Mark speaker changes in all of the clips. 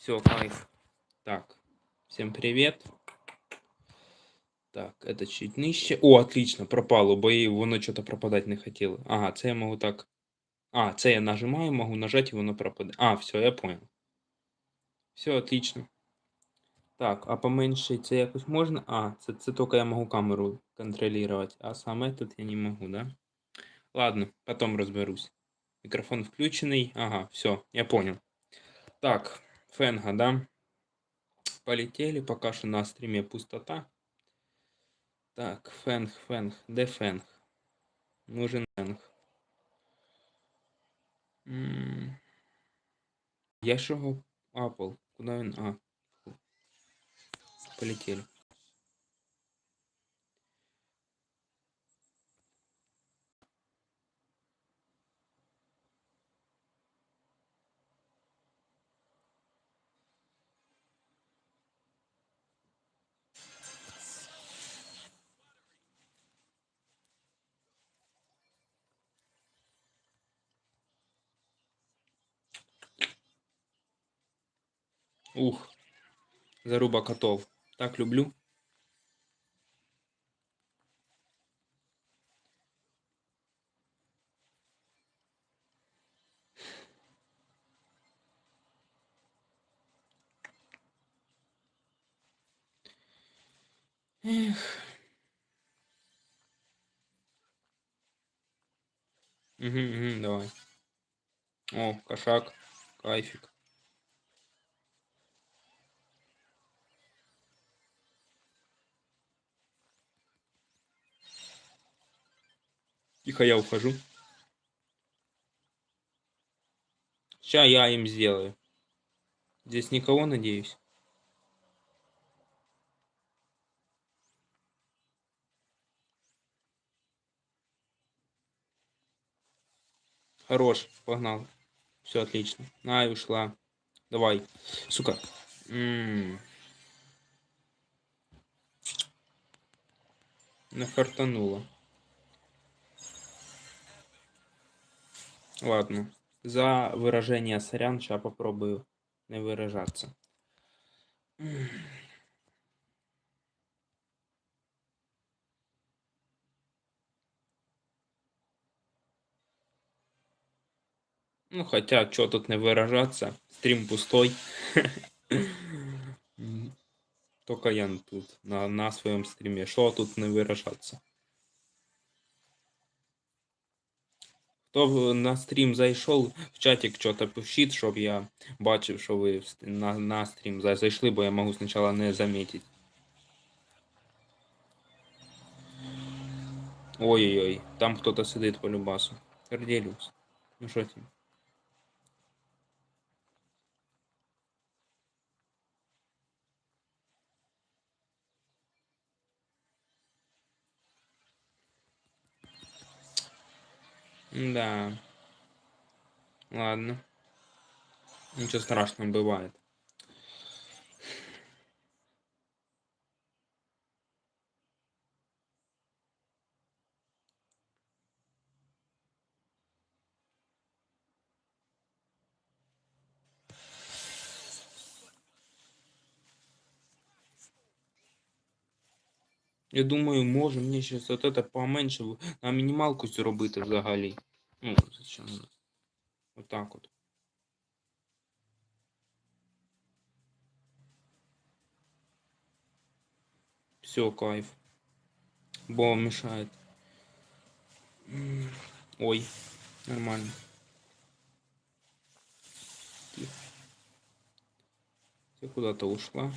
Speaker 1: Все, кайф. Так, всем привет. Так, это чуть нижче. О, отлично, пропало, бо і воно що-то пропадати не хотіло. Ага, це я можу так. А, це я нажимаю, можу нажати і воно пропаде. А, все, я понял. Все, отлично. Так, а поменше це якось можна? А, це, це тільки я можу камеру контролювати, а саме тут я не можу, да? Ладно, потом розберусь. Микрофон включений. Ага, все, я понял. Так, Фенга, да? Полетели, пока что на стриме пустота. Так, Фенг, Фенг, де Фенг? Нужен Фенг. Я його апал. Куда він? А. Полетели. Ух. Заруба котов. Так люблю. Эх. Угу, угу, давай. О, кошак. Кайфик. Тихо, я ухожу. Сейчас я им сделаю. Здесь никого, надеюсь. Хорош, погнал. Все отлично. На, и ушла. Давай. Сука. М. Не фартануло. Ладно. За выражение сорян сейчас попробую не выражаться. Ну, хотя, что тут не выражаться? Стрим пустой. Только я тут на, на своем стриме. Что тут не выражаться? Хто в- на стрім зайшов, в чатик що-то пишіть, щоб я бачив, що ви в ст- на, на стрім за- зайшли, бо я можу спочатку не замітити. Ой-ой-ой, там хто-то сидить по любасу. Корделіус. Ну що ти? Да. Ладно. Ничего страшного бывает. Я думаю, може мені щось от это поменше на мінімалку зробити взагалі. Ну, зачем? Отак от. Все, кайф. Бо мешает. Ой, нормально. Ты куда-то ушла.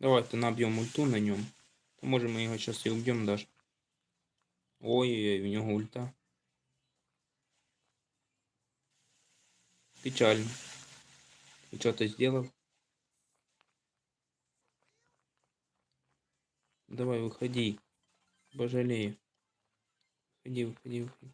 Speaker 1: Давайте наб'ємо ульту на ньому. То може ми його зараз і уб'ємо даже. Ой-ой-ой, в нього ульта. Печально. И что ты сделал? Давай, выходи. Пожалею. Входи, входи, входи.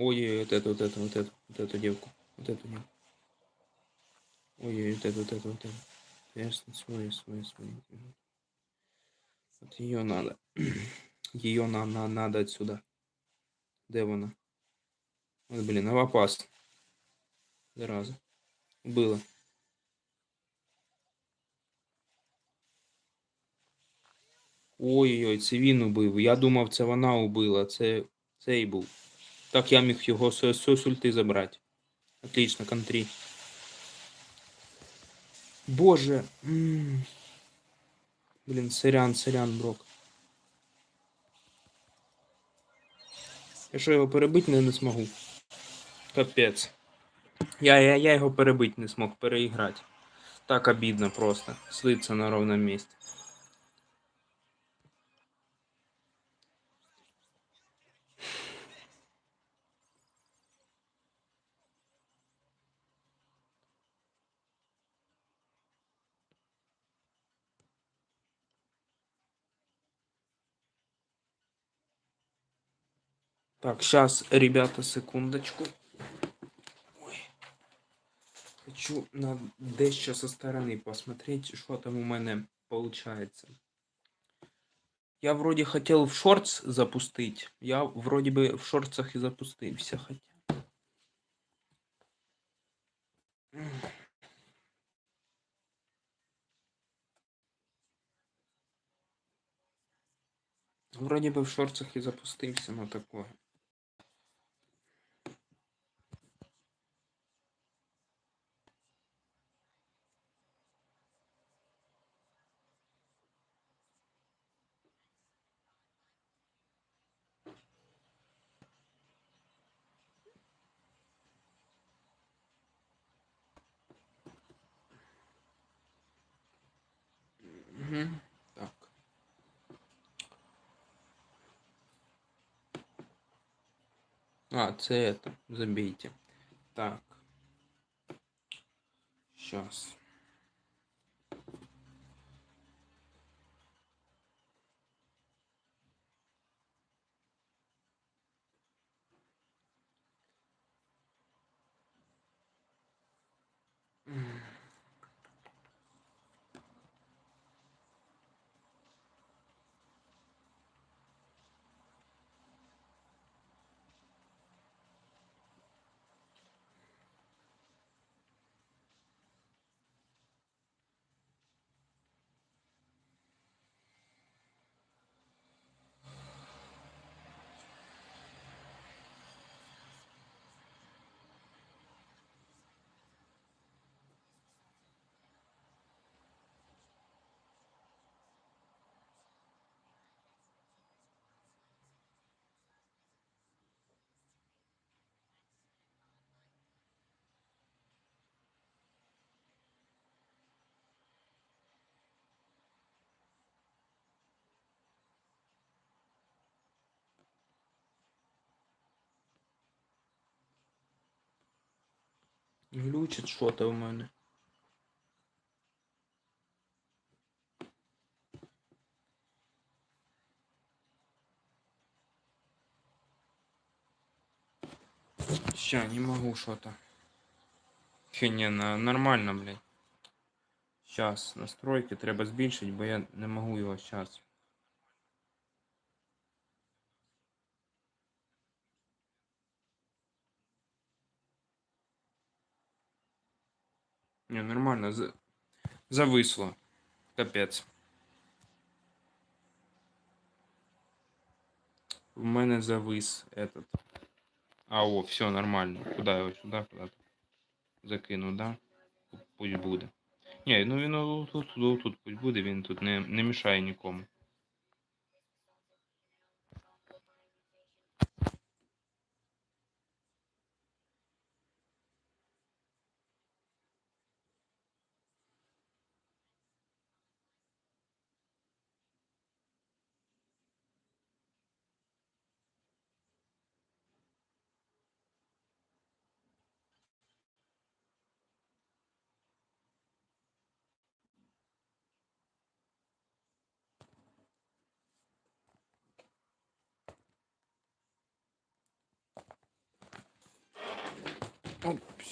Speaker 1: Ой, вот эту, вот эту, вот эту, вот эту девку. Вот эту девку. Ой, вот эту, вот эту, вот эту. Ясно, свой, свой, свой. Вот ее надо. Ее на, на, надо отсюда. Де вона? От, блін, авапаст. Зараза. Убила. Ой-ой-ой, це він убив. Я думав, це вона убила, це цей був. Так я міг його з з забрати. Отлично, контрі. Боже. м. Блін, сорян, сорян, Брок. Я що його перебити не, не змогу. Капець. Я, я, я його перебити не смог, переіграти. Так обідно просто. Слиться на ровном місці. Так, сейчас, ребята, секундочку. Ой. Хочу на дещо со стороны посмотреть, что там у мене получается. Я вроде хотел в шортс запустить. Я вроде бы в шортсах и запустился, хотя. Вроде бы в шортсах и запустился, но такое. Так. А, це это. Забейте. Так. Сейчас. Глючить що-то в мене. Ща, не могу что-то. Не, нормально, блядь. Сейчас, настройки треба збільшити, бо я не можу його зараз. Не, нормально, за... зависло. Капець. В мене завис этот. А, о, все нормально. Куда його? Сюда, куда-то. Закину, да? Пусть буде. Ні, ну він тут, тут, тут пусть буде, він тут не, не мішає нікому.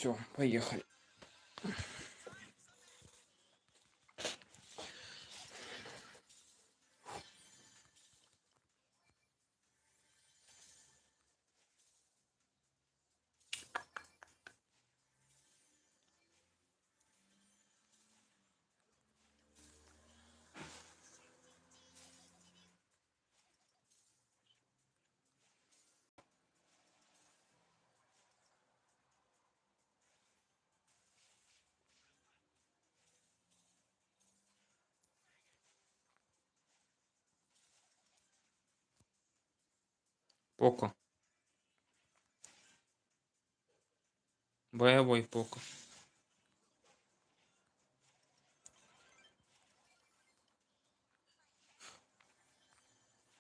Speaker 1: Все, поехали. Поко. Боевой поко.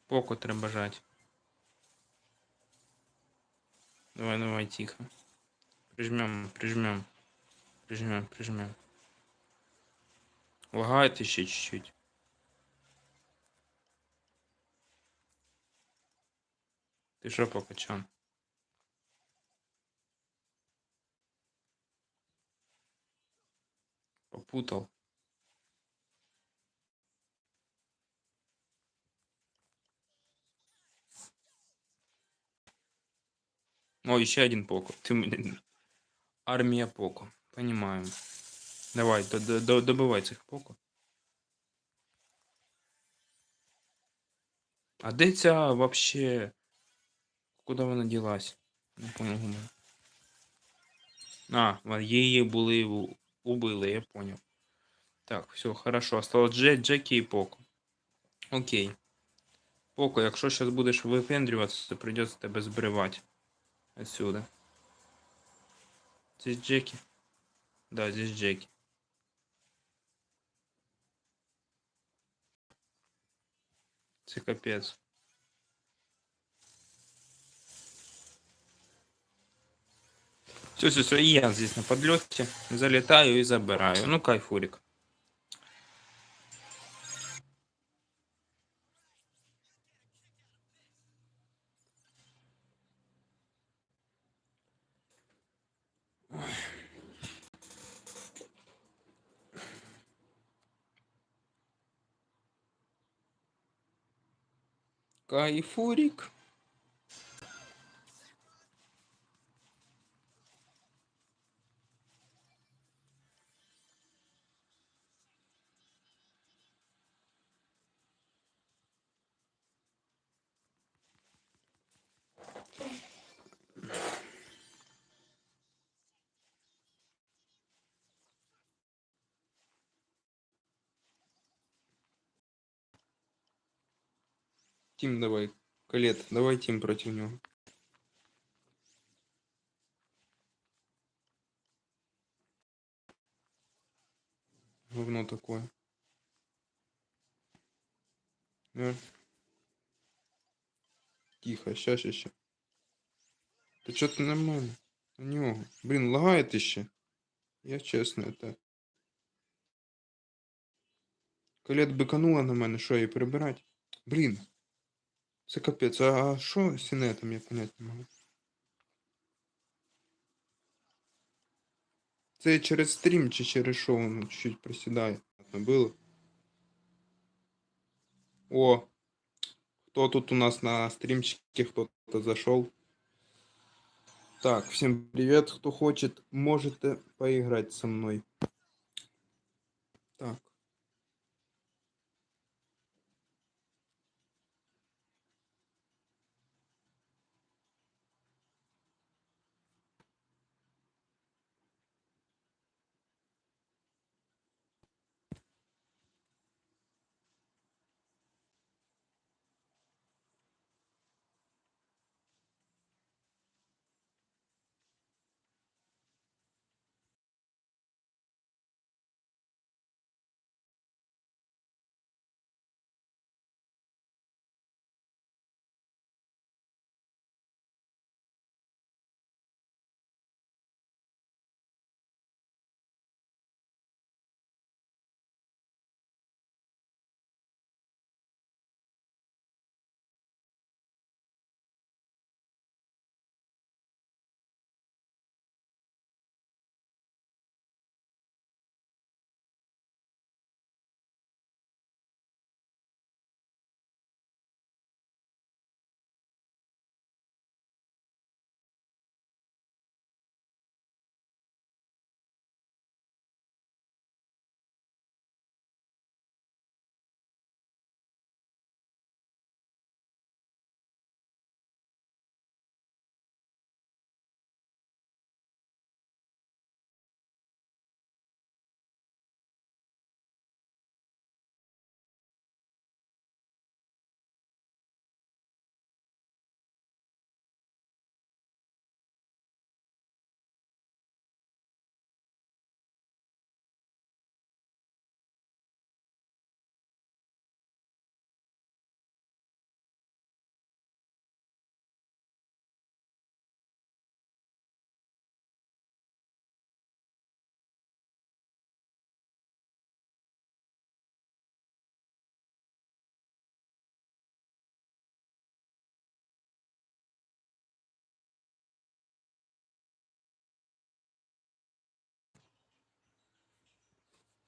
Speaker 1: Поко треба жать. Давай, давай, тихо. Прижмем, прижмем. Прижмем, прижмем. Лагает еще чуть-чуть. Ты что, покачан? Попутал. О, еще один Поко. Ты... Армия Поко. Понимаю. Давай, до, до, до, добывай цих Поко. А де ця вообще? Куда вона ділась? Не понял. гума. А, вон, її були у- убили, я понял. Так, все, хорошо. Осталось Джек, Джекі і Поко. Окей. Поко, якщо зараз будеш випендрюватися, то придеться тебе збривати. Отсюда. Здесь Джеки? Да, здесь Джеки. Це капець. Все, все, все, я здесь на подлете. Залетаю и забираю. Ну, кайфурик. Кайфурик. Тим, давай. Калет, давай тим против него. Говно такое. Да. Тихо, ща, ща, ща. Та чё ты нормально? На нього. Блин, лагает еще. Я честно это. Калет биканула на мене, що її прибирать? Блін. Це капець, а що з сінетом, я понять не можу. Це через стрім чи через що воно чуть-чуть просідає. Було. О! Кто тут у нас на стримчике, кто-то зашел. Так, всем привет, кто хочет, можете поиграть со мной.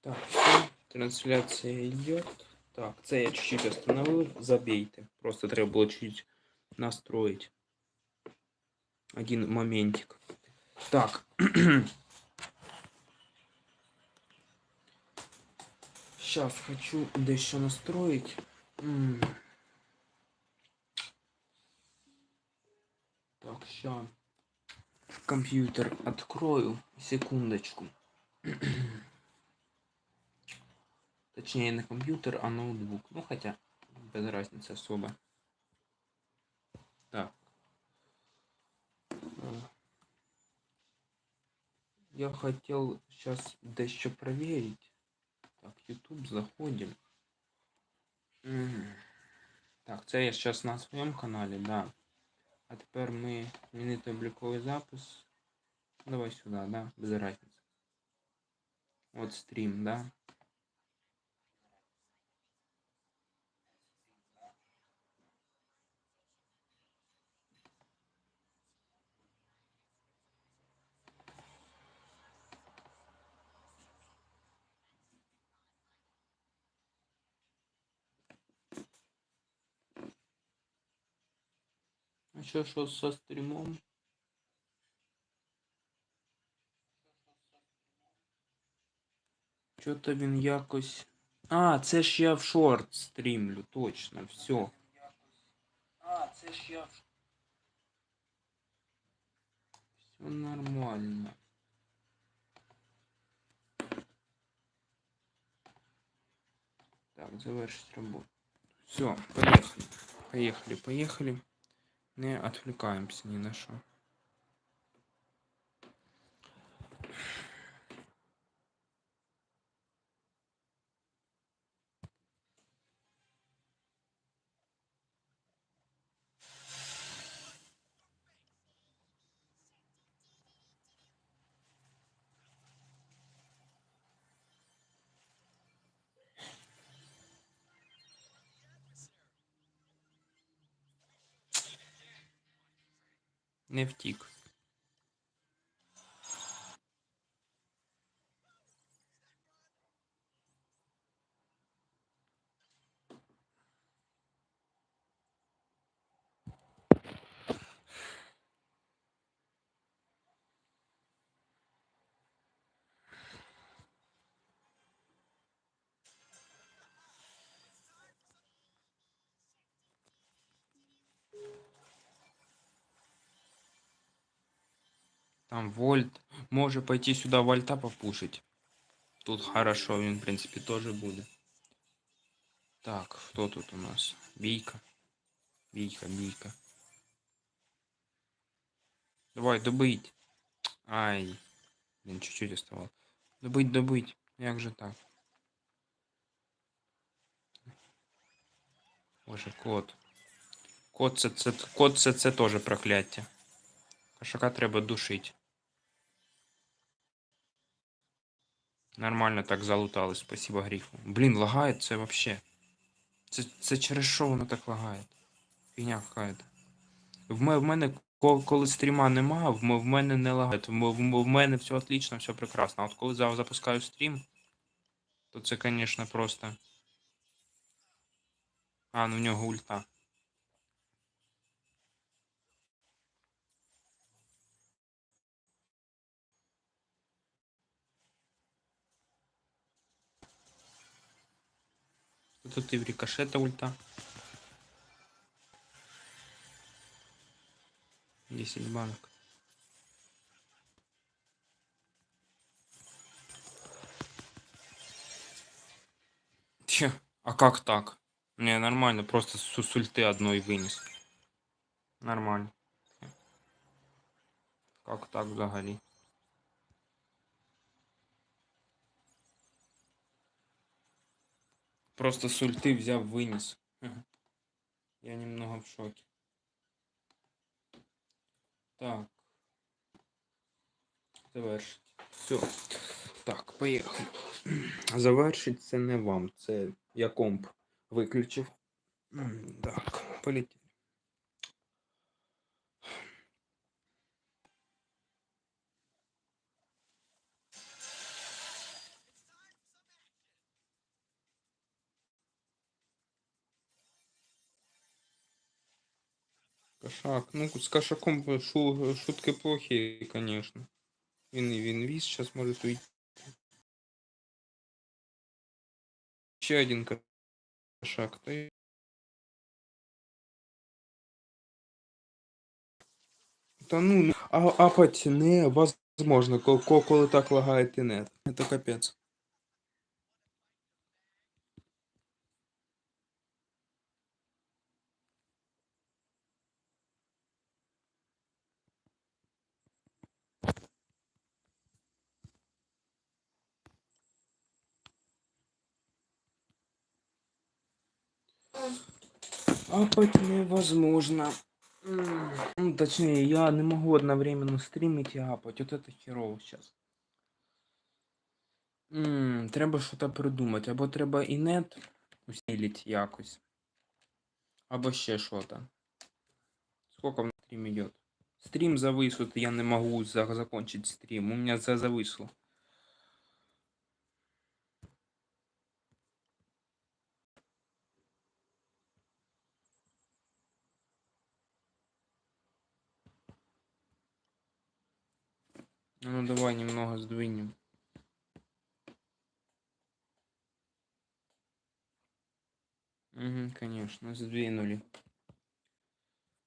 Speaker 1: Так, все, трансляція йде. Так, це я чуть-чуть остановив. Забейте. Просто треба було чуть настроить. Один моментик. Так. Сейчас хочу дещо настроить. Так, сейчас. Компьютер открою. Секундочку. Точнее, не компьютер, а ноутбук. Ну, хотя, без разницы особо. Так. Э, Я хотел сейчас дещо проверить. Так, YouTube заходим. М. Так, це я зараз на своєму каналі, да. А тепер ми змінити обліковий запис. Давай сюди, да, без разницы. От стрім, да. А що, що со стрімом? Що-то він якось. А, це ж я в шорт стрімлю, точно, все. А, це ж я в Все нормально. Так, завершить работу. Все, поехали. Поехали, поехали. Не отвлекаемся ни на что. Не втік. Там вольт. Може пойти сюда вольта попушить. Тут хорошо, він, в принципе, тоже буде. Так, хто тут у нас? Бійка. Бійка, бійка. Давай, добить. Ай. Блин, чуть-чуть оставалось. Добить, добить. Як же так? Боже, кот. Кот це, це, кот це, це теж прокляття. Кошака треба душить. Нормально так залутали, спасибо грифу. Блін, лагає це вообще. Це, це через що воно так лагає? Фігня какая-то. В мене, коли стріма нема, в, мене не лагає. В, мене все отлично, все прекрасно. А от коли запускаю стрім, то це, конечно, просто. А, ну в нього ульта. Тут і в рикошета ульта. 10 банок. Че? А как так? Не, нормально, просто с с ульты одной вынес. Нормально. Как так взагалі? Просто сульти взяв виніс. Я немного в шокі. Так. Завершить. Все. Так, поїхали. Завершить це не вам. Це я комп виключив. Так, полетів. Кошак. Ну, з кошаком шу, шутки плохі, звісно. Він і він віз зараз може уйти. Ще один кошак. Та Та ну, а, апать невозможно, ко- ко- коли так лагає тинет. Це капець. Апать невозможно. Ну, точнее, я не могу одновременно стримить и апать. Вот это херово сейчас. М, Треба щось придумати. Або треба інет усилить якось. Або ще що то Сколько в стрім идет? Стрим завис, я не могу за закончить стрим. У меня за зависло. Ну давай немного сдвинем. Угу, конечно, сдвинули.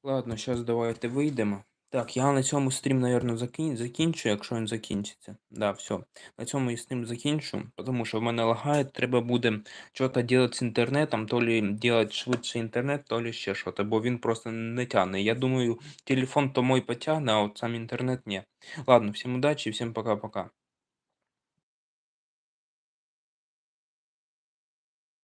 Speaker 1: Ладно, сейчас давайте вийдемо. Так, я на цьому стрім, закін... закінчу, якщо він закінчиться. Да, все. На цьому я стрім закінчу, тому що в мене лагає, треба буде щось робити з інтернетом, то лі робити швидше інтернет, то лі ще щось, бо він просто не тягне. Я думаю, телефон то мой потягне, а от сам інтернет ні. Ладно, всім удачі, всім пока-пока.